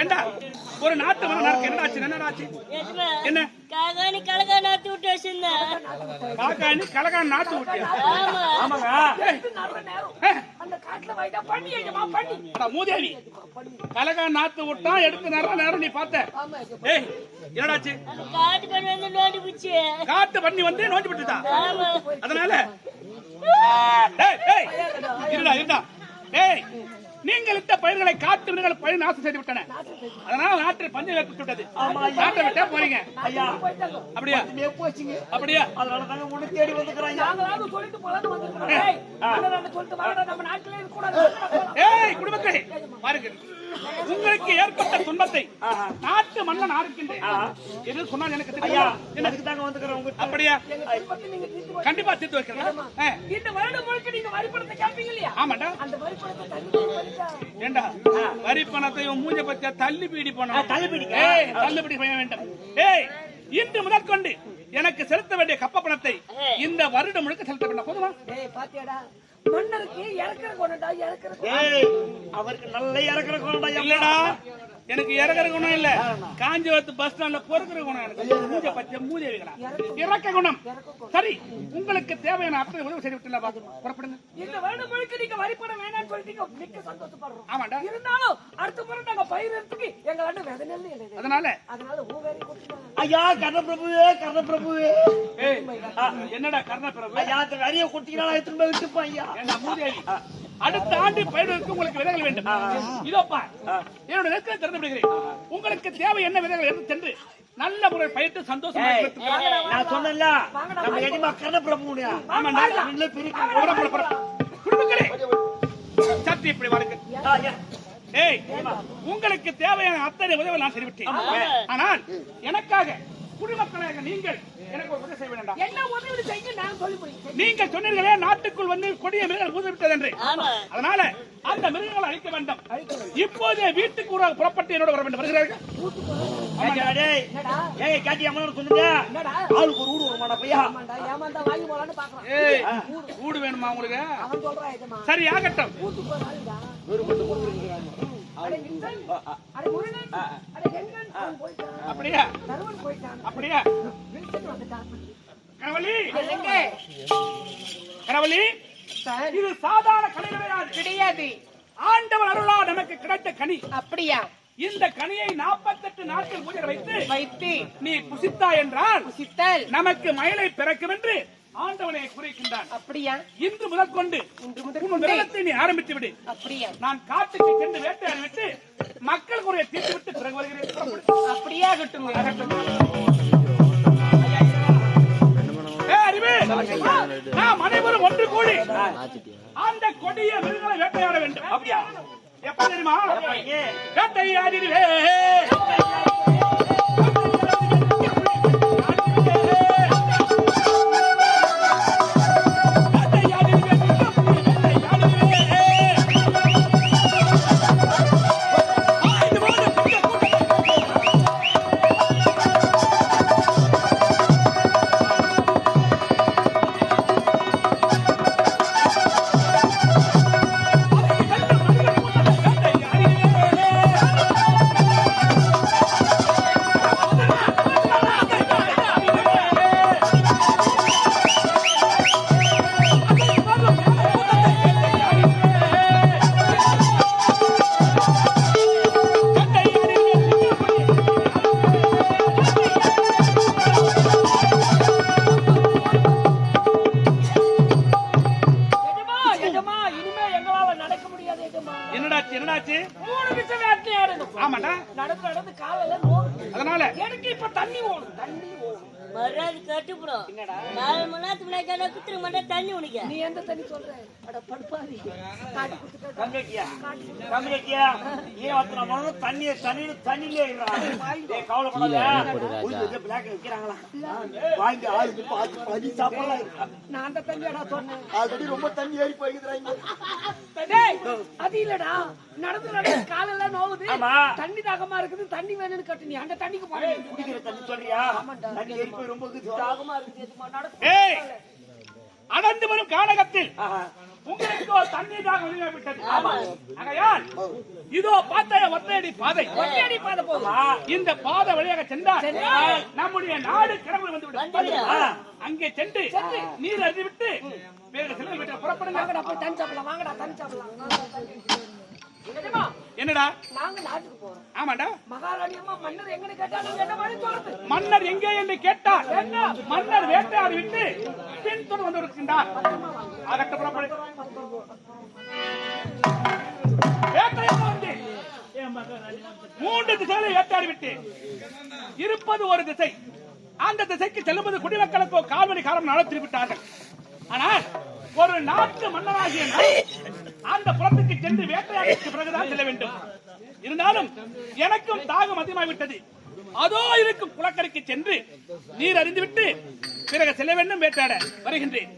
ஏண்டா? ஒரு நாட்டு மன்னனுக்கு என்ன ஆச்சு என்ன ஆச்சு என்ன? காகாணி கலகா நாத்து விட்டு வச்சிருந்தேன் காக்காணி கலகான் நாட்டு விட்டியா? ஆமா. ஆமாங்க. ஏய், ஏய், மூதேவி. கலகான் நாத்து விட்டான் எடுத்து நேரம் நேரம் நீ பார்த்த. ஏய் என்னடாச்சு? காட்டு பண்ணி வந்து நோண்டி பிடிச்சி. காட்டு பண்ணி வந்து நோண்டி விட்டுதா அதனால? டேய் டேய் இருடா இருடா. டேய் நீங்கள் இட்ட பயிர்களை காட்டு மிருகங்கள் பயிர் நாசம் செய்து விட்டன அதனால நாட்டில் பஞ்சம் ஏற்பட்டு விட்டது நாட்டை விட்டே போறீங்க ஐயா அப்படியா அப்படியா அதனால உன்னை தேடி வந்துக்கிறேன் ஐயா ஏய் குடும்பத்தை பாருங்க உங்களுக்கு ஏற்பட்ட துன்பத்தை நாட்டு மன்னன் ஆறுக்கின்றேன். எது சொன்னால் எனக்கு தெரியும்? எனக்கு தாங்க வந்துக்கிறேன் அப்படியா? கண்டிப்பா தீர்த்து வைக்கிறேன். இந்த வருடம் முழுக்க நீங்க வரிப்படத்தை கேட்பீங்க இல்லையா? அந்த ஏண்டா? வரி பணத்தை உன் மூஞ்ச பத்தியா தள்ளி பீடி போன தள்ளுபடி ஏய் தள்ளுபடி செய்ய வேண்டும். ஏய் இன்று முதற்கொண்டு எனக்கு செலுத்த வேண்டிய கப்ப பணத்தை இந்த வருடம் முழுக்க செலுத்த வேண்டாம். போதுமா? ஏய் பாத்தியாடா? மன்னருக்கு இறக்குற கொண்டா இறக்குற ஏய் அவருக்கு நல்ல இறக்குற கொண்டா இல்லடா எனக்கு இறக்குற குணம் இல்ல. காஞ்சிபுரத்து பஸ் ஸ்டாண்ட்ல பொறுக்கிற குணம் எனக்கு. மூஞ்ச பச்சை மூஞ்சி வைக்கலாம் இறக்க குணம். சரி உங்களுக்கு தேவையான அத்தனை உதவி செய்து விட்டு புறப்படுங்க. இந்த வருடம் முழுக்க நீங்க வரிப்படம் வேணாம்னு சொல்லிட்டீங்க. மிக்க சந்தோஷப்படுறோம். ஆமாண்டா. இருந்தாலும் அடுத்த முறை பயிரத்துக்கு எங்க வந்து விதை நெல் இல்லை அதனால. அதனால ஊவேரி கொடுத்துட்டாங்க ஐயா கர்ணபிரபுவே கர்ணபிரபுவே ஏய் என்னடா கர்ணப்பிரபு? ஐயா அந்த வரிய குட்டிகளா எடுத்துட்டு போய் விட்டுப்போம் ஐயா? மூதேவி? அடுத்த ஆண்டு பயிர்களுக்கு உங்களுக்கு விதைகள் வேண்டும். இதோப்பா என்னோட நெருக்கம் திறந்து விடுகிறேன் உங்களுக்கு தேவை என்ன விதைகள் எடுத்து சென்று நல்ல முறை பயிர்த்து சந்தோஷமா நான் சொன்னேன்ல நம்ம பிரிக்க போடா, போடா, போடா. குடும்பங்களே சற்று இப்படி ஏய் உங்களுக்கு தேவையான அத்தனை உதவி நான் செய்துவிட்டேன். ஆனால் எனக்காக குடிமக்களாக நீங்கள் எனக்கு ஒரு உதவி செய்ய வேண்டாம். என்ன உதவி செய்ய நான் சொல்லி போய் நீங்கள் சொன்னீர்களே நாட்டுக்குள் வந்து கொடிய மிருகங்கள் ஊதிவிட்டது என்று அதனால அந்த மிருகங்களை அழிக்க வேண்டும். இப்போதே வீட்டுக்கு ஒரு புறப்பட்டு என்னோட வர வேண்டும். வருகிறார்கள்? ஐயா, டேய் என்னடா? ஏய் காட்டி அம்மனோட சொல்லுங்க. என்னடா? ஆளுக்கு ஒரு ஊடு வருமாடா பையா? ஏமாந்தா வாங்கி போலான்னு பாக்குறான் ஏய் கூடு வேணுமா உங்களுக்கு? அவன் சொல்றான் சரி ஆகட்டும். அப்படியா? தருவன் போயிட்டான். அப்படியா? கனவலி கனவலி இது சாதாரண கனி கிடையாது. கிடையாது. ஆண்டவன் அருளா நமக்கு கிடைத்த கனி. அப்படியா? இந்த கனியை 48 நாட்கள் மூடிட வைத்து வைத்து நீ புசித்தா என்றால் சித்தல் நமக்கு மயிலை பிறக்கும் என்று ஆண்டவனை குறிக்கின்றான் அப்படியா? இன்று முதல் கொண்டு இன்று முதல் உன் கொண்டு. விரதத்தை நீ ஆரம்பித்து விடு. அப்படியா? நான் காட்டுக்கு சென்று வேட்டையாடி விட்டு மக்கள் குறையை தீர்த்து விட்டு பிறகு வருகிறேன். அப்படியே ஆகட்டும். நாம் அனைவரும் ஒன்று கூடி அந்த கொடிய மிருகங்களை வேட்டையாட வேண்டும். அப்படியா? எப்ப தெரியுமா? வேட்டையாடிடுவே. நடந்து நடந்து காலையில நோக்கு அதனால எனக்கு இப்ப தண்ணி ஓடும் தண்ணி ஓடும் மறுநாள் கட்டுப்படும் நாலு மணி நேரத்துக்கு முன்னாடி கேட்டா குத்துரு மாட்டா தண்ணி உனக்கு நீ எந்த தண்ணி சொல்ற? அட படுப்பாதி கம்மிட்டியா கம்மிட்டியா ஏன் அத்தனை தண்ணி தண்ணி தண்ணிலே ஏய் கவலைப்படாத உள்ள பிளாக் வைக்கிறாங்களா வாங்கி ஆளுக்கு பார்த்து பதி சாப்பிடலாம். இருக்கா நான் அந்த தண்ணியாடா சொன்னேன். ஆல்ரெடி ரொம்ப தண்ணி ஏறி போய்க்குறாங்க டேய், அது இல்லடா. நடந்து நடந்து காலையில நோவுது. தண்ணி தாகமா இருக்குது. தண்ணி வேணும்னு கட்டு நீ அந்த தண்ணிக்கு போறேன் குடிக்கிற தண்ணி சொல்றியா? தண்ணி ஏறி போய் ரொம்ப அடர்ந்து வரும் காலகத்தில். உங்களுக்கோ தண்ணீர் தாக விட்டது ஆகையால் இதோ பார்த்த ஒத்தையடி பாதை. ஒத்தையடி பாதை போகுமா? இந்த பாதை வழியாக சென்றால் நம்முடைய நாடு கிடங்கு வந்து அங்கே சென்று நீர் அறிவிட்டு வேறு செல்ல விட்டு புறப்படுங்க. வாங்கடா போய் சாப்பிடலாம். வாங்கடா சாப்பிடலாம். நிஜமா, என்னடா நாங்க நாட்டுக்கு போறோம். ஆமாண்டா மகாராணி அம்மா மன்னர் எங்கன்னு கேட்டா நீங்க என்ன மாதிரி சொல்றது மன்னர் எங்கே என்று கேட்டார் மன்னர் வேட்டையாடி விட்டு பின் தொடர்ந்து வந்து இருக்கின்றார் அகட்ட புறப்படு வேட்டையாட வந்து. மூன்று திசைகளை வேட்டையாடி விட்டு இருப்பது ஒரு திசை. அந்த திசைக்கு செல்லும்போது குடிமக்களுக்கு ஒரு கால்வழி காலம் நடத்தி விட்டார்கள் ஆனால் ஒரு நாட்டு மன்னராகிய அந்த குளத்துக்கு சென்று வேட்டையாட பிறகுதான் செல்ல வேண்டும். இருந்தாலும் எனக்கும் தாகம் அதிகமாகிவிட்டது. அதோ இருக்கும் குளக்கரைக்கு சென்று நீர் அறிந்துவிட்டு பிறகு செல்ல வேண்டும் வேட்டையாட வருகின்றேன்.